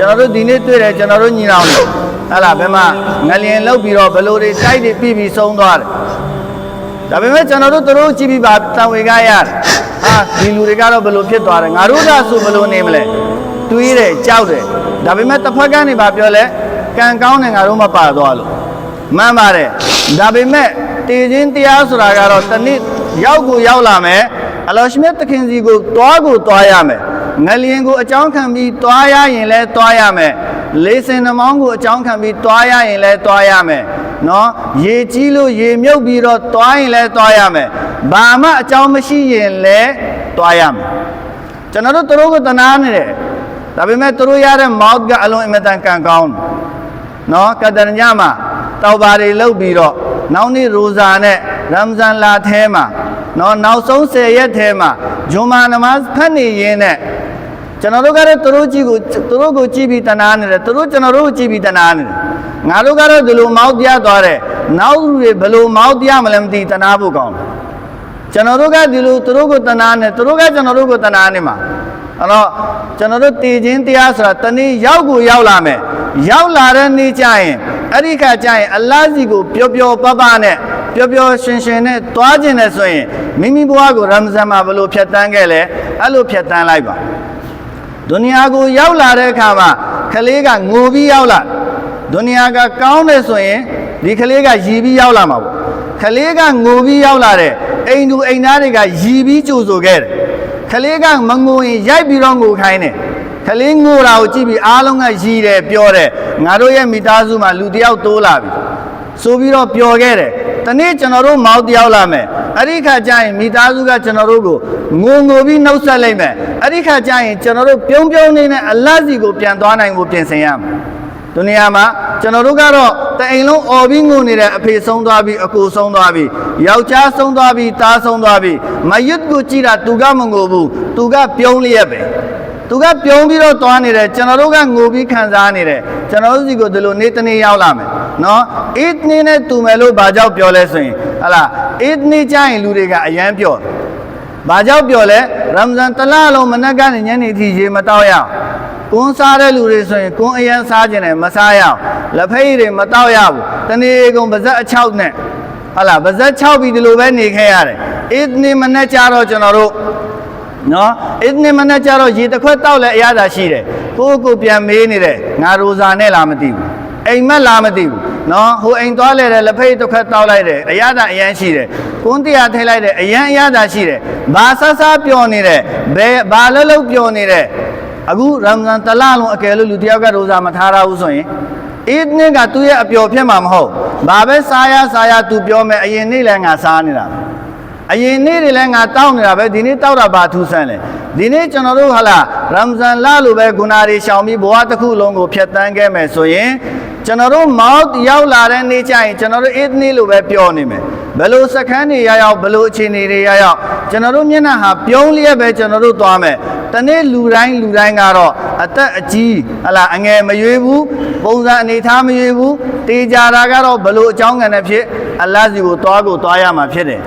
ကျွန်တော်တို့ဒီနေ့တွေ့တယ်ကျွန်တော်တို့ညီနောင်တွေဟလာဘယ်မှာငလျင်လောက်ပြီးတော့ဘလို့တွေတိုက်တွေပြီးပြီးဆုံးသွားတယ်ဒါပေမဲ့ကျွန်တော်တို့တို့ကြည့်ပြီးပါတံဝေကရတယ်ဟာဒီလူတွေကတော့ဘလို့ဖြစ်သွားတယ်ငါတို့ကဆိုဘလို့နေမလဲတွေးတယ်ကြောက်တယ်ဒါပေမဲ့တစ်ဖက်ကနေပါပြောလဲကံကောင်းတယ်ငါတို့မပါသွားလို့မှန်ပါတယ်ဒါပေမဲ့တည်ခြင်းတရားဆိုတာကတော့တနည်းရောက်ကိုရောက်လာမယ်အလောရှမြတ်သခင်စီကိုတွားကိုတွားရမယ် ငလျင်ကိုအကြောင်းခံပြီးတွားရရင်လဲတွားရမယ်လေးစင်နှမောင်းကိုအကြောင်းခံပြီးတွားရရင်လဲတွားရမယ်နော်ရေကြီးလို့ရေမြုပ်ပြီးတော့တွားရင်လဲတွားရမယ်ဘာမှအကြောင်းမရှိရင်လဲတွားရမယ်ကျွန်တော်တို့သူတို့ကိုတနာနေတယ်ဒါပေမဲ့သူတို့ရတဲ့ mouth ကအလွန်အင်မတန်ကံကောင်းတယ်နော်ကတရညမှာတောက်ပါတွေလုတ်ပြီးတော့နောက်နေ့ရိုဇာနဲ့ရမ်ဇန်လာထဲမှာနော်နောက်ဆုံး10ရက်ထဲမှာဂျွန်မာနမတ်ဖတ်နေရင်းနဲ့ ကျွန်တော်တို့ကတော့သူတို့ကြည့်ကိုသူတို့ကိုကြည့်ပြီးတနာနေတယ်သူတို့ကျွန်တော်တို့ကိုကြည့်ပြီးတနာနေတယ်ငါတို့ကတော့ဒီလိုမောက်တရားသွားတယ်နောက်လူတွေဘယ်လိုမောက်တရားမလဲမသိတနာဖို့ကောင်းတယ်ကျွန်တော်တို့ကဒီလိုသူတို့ကိုတနာနေသူတို့ကကျွန်တော်တို့ကိုတနာနေမှာအဲ့တော့ကျွန်တော်တို့တည်ခြင်းတရားဆိုတာတနည်းရောက်ကိုရောက်လာမယ်ရောက်လာတဲ့နေ့ကျရင်အဲ့ဒီခါကျရင်အလ္လာဟ်စီကိုပျော်ပျော်ပပနဲ့ပျော်ပျော်ရွှင်ရွှင်နဲ့တွားခြင်းနဲ့ဆိုရင်မိမိဘဝကိုရမဇန်မှာဘယ်လိုဖြတ်တန်းခဲ့လဲအဲ့လိုဖြတ်တန်းလိုက်ပါ ဒုနီယာကိုရောက်လာတဲ့အခါမှာခလေးကငိုပြီးရောက်လာဒုနီယာကကောင်းတယ်ဆိုရင်ဒီခလေးကရည်ပြီးရောက်လာမှာပေါ့ခလေးကငိုပြီးရောက်လာတဲ့အိမ်သူအိမ်သားတွေကရည်ပြီးကြိုဆိုခဲ့တယ်ခလေးကမငိုရင်ရိုက်ပြီးတော့ငိုခိုင်းတယ်ခလေးငိုတာကိုကြည့်ပြီးအားလုံးကရည်တယ်ပြောတယ်ငါတို့ရဲ့မိသားစုမှာလူတစ်ယောက်တိုးလာပြီ ဆိုပြီးတော့ပျော်ခဲ့တယ်တနေ့ကျွန်တော်တို့မောက်တယောက်လာမယ်အဲ့ဒီခါကျရင်မိသားစုကကျွန်တော်တို့ကိုငိုငိုပြီးနှုတ်ဆက်လိုက်မယ်အဲ့ဒီခါကျရင်ကျွန်တော်တို့ပြုံးပြုံးနေနဲ့အလတ်စီကိုပြန်သွားနိုင်ဖို့ပြင်ဆင်ရမယ်ဒုနီယာမှာကျွန်တော်တို့ကတော့တအိမ်လုံးអော်ပြီးငိုနေတဲ့အဖေဆုံးသွားပြီအကိုဆုံးသွားပြီယောက်ျားဆုံးသွားပြီသားဆုံးသွားပြီမယွတ်ကိုကြည့်တာသူကမငိုဘူးသူကပြုံးလျက်ပဲသူကပြုံးပြီးတော့သွားနေတယ်ကျွန်တော်တို့ကငိုပြီးခံစားနေတယ်ကျွန်တော်တို့စီကိုဒီလိုနေ့တနေ့ရောက်လာမယ် နော်အစ်နေနဲ့တူမယ်လို့ဘာကြောင့်ပြောလဲဆိုရင်ဟလာအစ်နေကြရင်လူတွေကအယမ်းပြောတယ်ဘာကြောင့်ပြောလဲရမဇန်တလလုံးမနက်ကနေညနေထိရေမတောက်ရအောင်ကွန်းစားတဲ့လူတွေဆိုရင်ကွန်းအရန်စားခြင်းနဲ့မစားရအောင်လက်ဖက်ရည်တွေမတောက်ရဘူးတနေ့ကုန်ပါဇက်အချောက်နဲ့ဟလာပါဇက်6ပြီးဒီလိုပဲနေခဲ့ရတယ်အစ်နေမနဲ့ကြတော့ကျွန်တော်တို့နော်အစ်နေမနဲ့ကြတော့ရေတစ်ခွက်တောက်လဲအရသာရှိတယ်ကိုယ့်ကိုယ်ပြန်မေးနေတယ်ငါရိုဇာနဲ့လားမသိဘူးအိမ်မက်လားမသိဘူး နော်ဟိုအိမ်သွားလဲတယ်လက်ဖက်ရည်တစ်ခွက်တောက်လိုက်တယ်အရသာအရန်ရှိတယ်ကွန်းတရားထိလိုက်တယ်အရန်အရသာရှိတယ်ဘာဆဆပျော်နေတယ်ဘယ်ဘာလှုပ်လှုပ်ပျော်နေတယ်အခုရမဇန်တလလုံးအကယ်လို့လူတယောက်ကရိုဇာမထားရဘူးဆိုရင်အစ်နစ်ကသူ့ရဲ့အပျော်ဖြစ်မှာမဟုတ်ဘာပဲစားရစားရသူပြောမယ်အရင်နေ့လည်းငါစားနေတာပဲအရင်နေ့တွေလည်းငါတောက်နေတာပဲဒီနေ့တောက်တာဘာထူးဆန်းလဲဒီနေ့ကျွန်တော်တို့ဟာလာရမဇန်လလိုပဲဂုဏတွေရှောင်ပြီးဘဝတစ်ခုလုံးကိုဖျက်ဆီးခဲ့မယ်ဆိုရင် ကျွန်တော်တို့မောက်ရောက်လာတဲ့နေ့ကျရင်ကျွန်တော်တို့အစ်နစ်လိုပဲပြောနေမယ်ဘယ်လိုစခန်းတွေရရောက်ဘယ်လိုအခြေအနေတွေရရောက်ကျွန်တော်တို့မျက်နှာဟာပြုံးလျက်ပဲကျွန်တော်တို့သွားမယ်တနေ့လူတိုင်းလူတိုင်းကတော့အသက်အကြီးဟလာအငယ်မရွေးဘူးပုံစံအနေထားမရွေးဘူးတေးကြတာကတော့ဘလို့အကြောင်းကံနဲ့ဖြစ်အလတ်စီကိုသွားကိုသွားရမှာဖြစ်တယ်